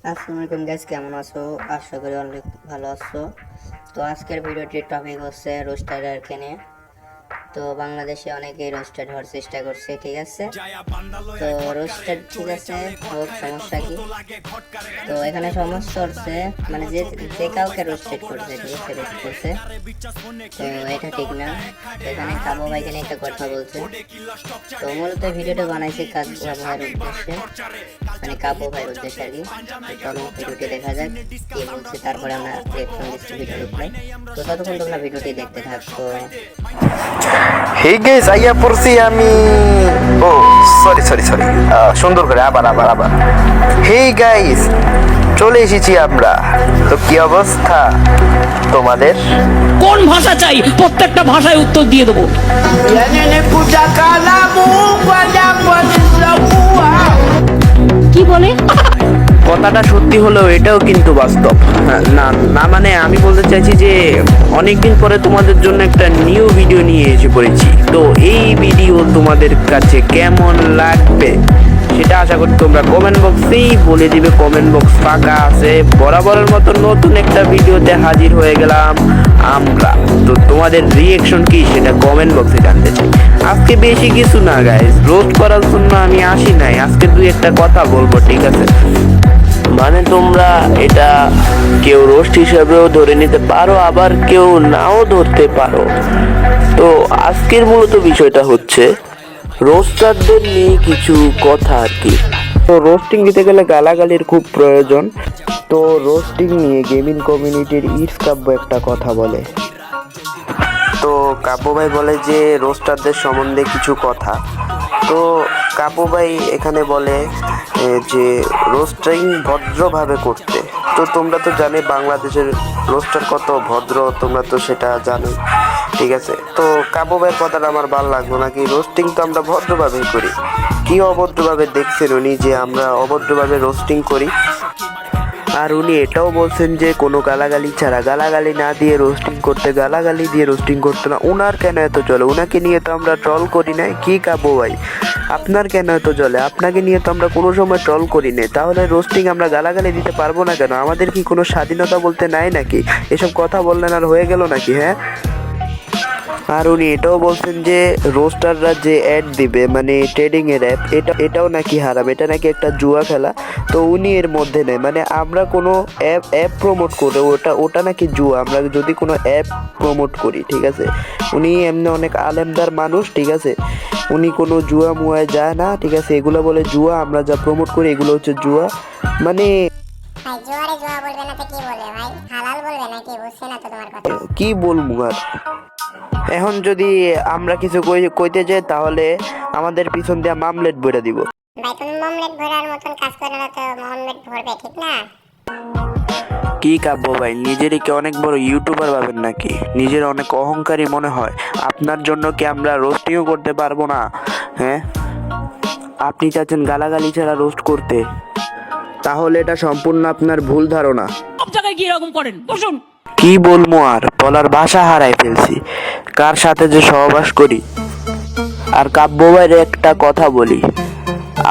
আসসালামু আলাইকুম গাইস কেমন আছো? আশা করি অনেক ভালো আছো। তো আজকের ভিডিওটির টপিক হচ্ছে রোস্টারের নিয়ে তো বাংলাদেশে অনেকেই রোস্টেড হওয়ার চেষ্টা করছে ঠিক আছে? তো রোস্টেড ঠিক আছে হোক সমস্যা কি? তো এখানে সমস্যা হচ্ছে মানে যে যে কাউকে রোস্টেড করছে ঠিক আছে রোস্ট করছে তো এটা ঠিক না। এখানে কাবু ভাইকে নিয়ে একটা কথা বলছে। তো মূলত ভিডিওটা বানাইছে কাবু ভাইয়ের উদ্দেশ্যে। মানে কাবু ভাইয়ের উদ্দেশ্যে আর কি। চলো ভিডিওটি দেখা যাক কি বলছে। তারপরে আমরা রিয়াকশন দিচ্ছি ভিডিওর উপরে। তো ততক্ষণ তোমরা ভিডিওটি দেখতে থাকো। হে গেস আইয়া পড়ছি আমি ও সরি সরি সরি সুন্দর করে আবার আবার আবার। হে গাইস চলে এসেছি আমরা। তো কি অবস্থা তোমাদের? কোন ভাষা চাই? প্রত্যেকটা ভাষায় উত্তর দিয়ে দেবো। কথাটা সত্যি হলেও এটাও কিন্তু বাস্তব। না না মানে আমি বলতে চাইছি যে অনেকদিন পরে তোমাদের জন্য একটা নিউ ভিডিও নিয়ে এসে পড়েছি। তো এই ভিডিও তোমাদের কাছে কেমন লাগবে সেটা আশা করি তোমরা কমেন্ট বক্সেই বলে দিবে। কমেন্ট বক্স ফাঁকা আছে, বরাবরের মতো নতুন একটা ভিডিওতে হাজির হয়ে গেলাম আমরা। তো তোমাদের রিয়েকশন কি সেটা কমেন্ট বক্সে জানতে চাই। আজকে বেশি কিছু না গাইজ রোস্ট করার জন্য আমি আসি নাই। আজকে দুই একটা কথা বলব, ঠিক আছে? মানে তোমরা এটা কেউ রোস্ট হিসাবেও ধরে নিতে পারো আবার কেউ নাও ধরতে পারো। তো আজকের মূলত বিষয়টা হচ্ছে রোস্টারদের নিয়ে কিছু কথা আর কি। তো রোস্টিং দিতে গেলে গালাগালির খুব প্রয়োজন। তো রোস্টিং নিয়ে গেমিং কমিউনিটির ইটস কাব্য একটা কথা বলে। তো কাব্য ভাই বলে যে রোস্টারদের সম্বন্ধে কিছু কথা। তো কাপু ভাই এখানে বলে যে রোস্টিং ভদ্রভাবে করতে। তো তোমরা তো জানে বাংলাদেশের রোস্টার কত ভদ্র, তোমরা তো সেটা জানো। ঠিক আছে? তো কাব্য ভাইয়ের কথাটা আমার ভালো লাগল নাকি রোস্টিং তো আমরা ভদ্রভাবেই করি। কী অভদ্রভাবে দেখছেন উনি যে আমরা অভদ্রভাবে রোস্টিং করি? আর উনি এটাও বলছেন যে কোনো গালাগালি ছাড়া গালাগালি না দিয়ে রোস্টিং করতে গালাগালি দিয়ে রোস্টিং করতে না ওনার কেন এত চলে ওনাকে নিয়ে তো আমরা ট্রল করি না কী কাবো ভাই? আপনার কেন এত চলে আপনাকে নিয়ে তো আমরা কোনো সময় ট্রল করি না তাহলে রোস্টিং আমরা গালাগালি দিতে পারব না কেন? আমাদের কি কোনো স্বাধীনতা বলতে নাই নাকি? এসব কথা বললেন আর হয়ে গেল নাকি হ্যাঁ? আর উনি এটাও বলছেন যে রোস্টাররা যে অ্যাড দিবে মানে ট্রেডিং এর অ্যাপ এটা এটাও নাকি হারাম এটা নাকি একটা জুয়া খেলা। তো উনি এর মধ্যে নেই মানে আমরা কোনো অ্যাপ অ্যাপ প্রমোট করে ওটা ওটা নাকি জুয়া আমরা যদি কোনো অ্যাপ প্রমোট করি ঠিক আছে? উনি এমনি অনেক আলেমদার মানুষ ঠিক আছে? উনি কোনো জুয়া মুয়ায় যায় না ঠিক আছে? এগুলো বলে জুয়া আমরা যা প্রমোট করি এগুলো হচ্ছে জুয়া। মানে কি বলব আর? এখন যদি আমরা কিছু কইতে যাই তাহলে আমাদের পিছন দিয়ে মামলেট বইরা দিব। ভাই তুমি মমলেট ভরার মতন কাজ করে না তো মমলেট ভরবে ঠিক না? কি কাব্য ভাই নিজেরই কি অনেক বড় ইউটিউবার ভাবেন নাকি? নিজের অনেক অহংকারী মনে হয়। আপনার জন্য কি আমরা রোস্টিংও করতে পারব না? হ্যাঁ? আপনি চাচ্ছেন গালাগালি ছাড়া রোস্ট করতে। তাহলে এটা সম্পূর্ণ আপনার ভুল ধারণা। জায়গায় কি এরকম করেন বসুন। কি বলব আর বলার ভাষা হারাই ফেলছি। কার সাথে যে সহবাস করি? আর কাব্য ভাইয়ের একটা কথা বলি।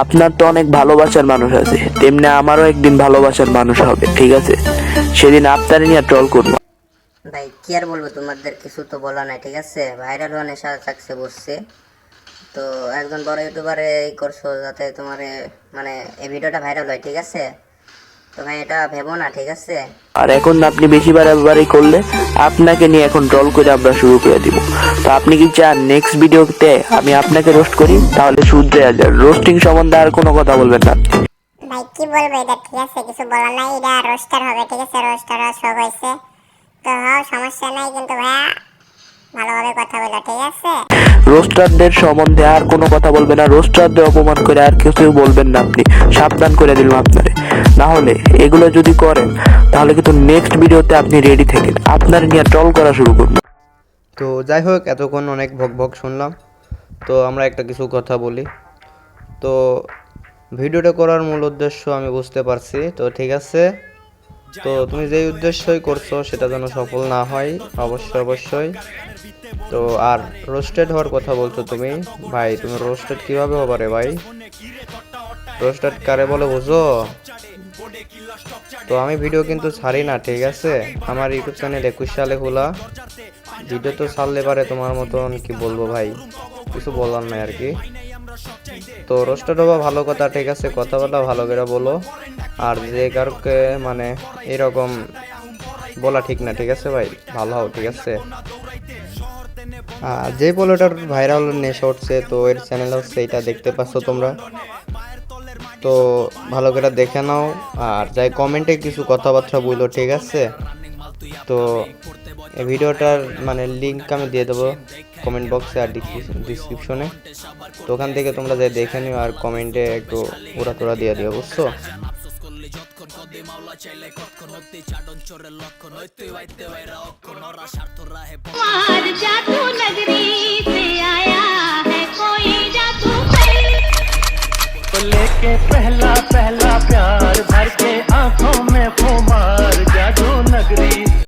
আপনার তো অনেক ভালোবাসার মানুষ আছে। তেমনি আমারও একদিন ভালোবাসার মানুষ হবে, ঠিক আছে? সেদিন আপনার নিয়ে ট্রল করব। ভাই, কি আর বলব? তোমাদের কিছু তো বলা নাই, ঠিক আছে? ভাইরাল হওয়া নেশা থাকছে বসছে তো একজন বড় ইউটিউবারে এই করছ যাতে তোমার মানে এই ভিডিওটা ভাইরাল হয়, ঠিক আছে? তো ভাই এটা ভেবো না ঠিক আছে? আর এখন আপনি বেশি বাড়াবাড়ি করলে আপনাকে নিয়ে এখন ট্রল করে আমরা শুরু করে দিব। তো আপনি কি চান নেক্সট ভিডিওতে আমি আপনাকে রোস্ট করি? তাহলে শুধরে যান রোস্টিং সম্বন্ধে আর কোনো কথা বলবেন না। ভাই কি বলব এটা? ঠিক আছে কিছু বলার নাই। এটা রোস্টার হবে ঠিক আছে? রোস্টার শখ হয়েছে। তো হ্যাঁ সমস্যা নাই কিন্তু ভাইয়া। ভালোভাবে কথা বলো ঠিক আছে? রোস্টারদের সম্বন্ধে আর কোনো কথা বলবেন না। রোস্টারদের অপমান করে আর কিছু বলবেন না আপনি। সাবধান করে দিলাম আপনারে। না হলে এগুলো যদি করেন তাহলে কিন্তু নেক্সট ভিডিওতে আপনি রেডি থাকেন। আপনার নিয়ে ট্রল করা শুরু করবেন তো যাই হোক এতক্ষণ অনেক ভক ভক শুনলাম। তো আমরা একটা কিছু কথা বলি। তো ভিডিওটা করার মূল উদ্দেশ্য আমি বুঝতে পারছি। তো ঠিক আছে? তো তুমি যেই উদ্দেশ্যই করছ সেটা যেন সফল না হয় অবশ্যই অবশ্যই। তো আর রোস্টেড হওয়ার কথা বলছো তুমি? ভাই, তুমি রোস্টেড কীভাবে হবে রে ভাই? রোস্টেড কারে বলে বুঝো? তো আমি ভিডিও কিন্তু ছাড়ি না, ঠিক আছে? আমার ইউটিউব চ্যানেল একুশ সালে খোলা। ভিডিও তো ছাড়লে পারে তোমার মতন, কি বলব ভাই? কিছু বলার নাই আর কি। তো রোস্টার হবা ভালো কথা, ঠিক আছে? কথা বলা ভালো করে বলো। আর যে কারোকে মানে এরকম বলা ঠিক না, ঠিক আছে ভাই? ভালো হও, ঠিক আছে? যে পোলোটার ভাইরাল নেশা উঠছে, তো এর চ্যানেল হচ্ছে এটা দেখতে পাচ্ছ তোমরা। তো ভালো করে দেখে নাও, আর যাই কমেন্টে কিছু কথাবার্তা বলল ঠিক আছে? তো এই ভিডিওটার মানে লিঙ্ক আমি দিয়ে দেবো কমেন্ট বক্সে আর ডিসক্রিপশনে তো ওখান থেকে তোমরা যাই দেখে নিও, আর কমেন্টে একটু ওরা তোরা দিয়ে দিও, বুঝছ? পোলা চাইলে কখন হতে চাডন চোরের লক্ষণ হইতে বাইতে বাইরা অক্ষণ ওরা স্বার্থ রাহে জাদু নগরী সে আয়া है कोई जादू लेके पहला पहला प्यार भर के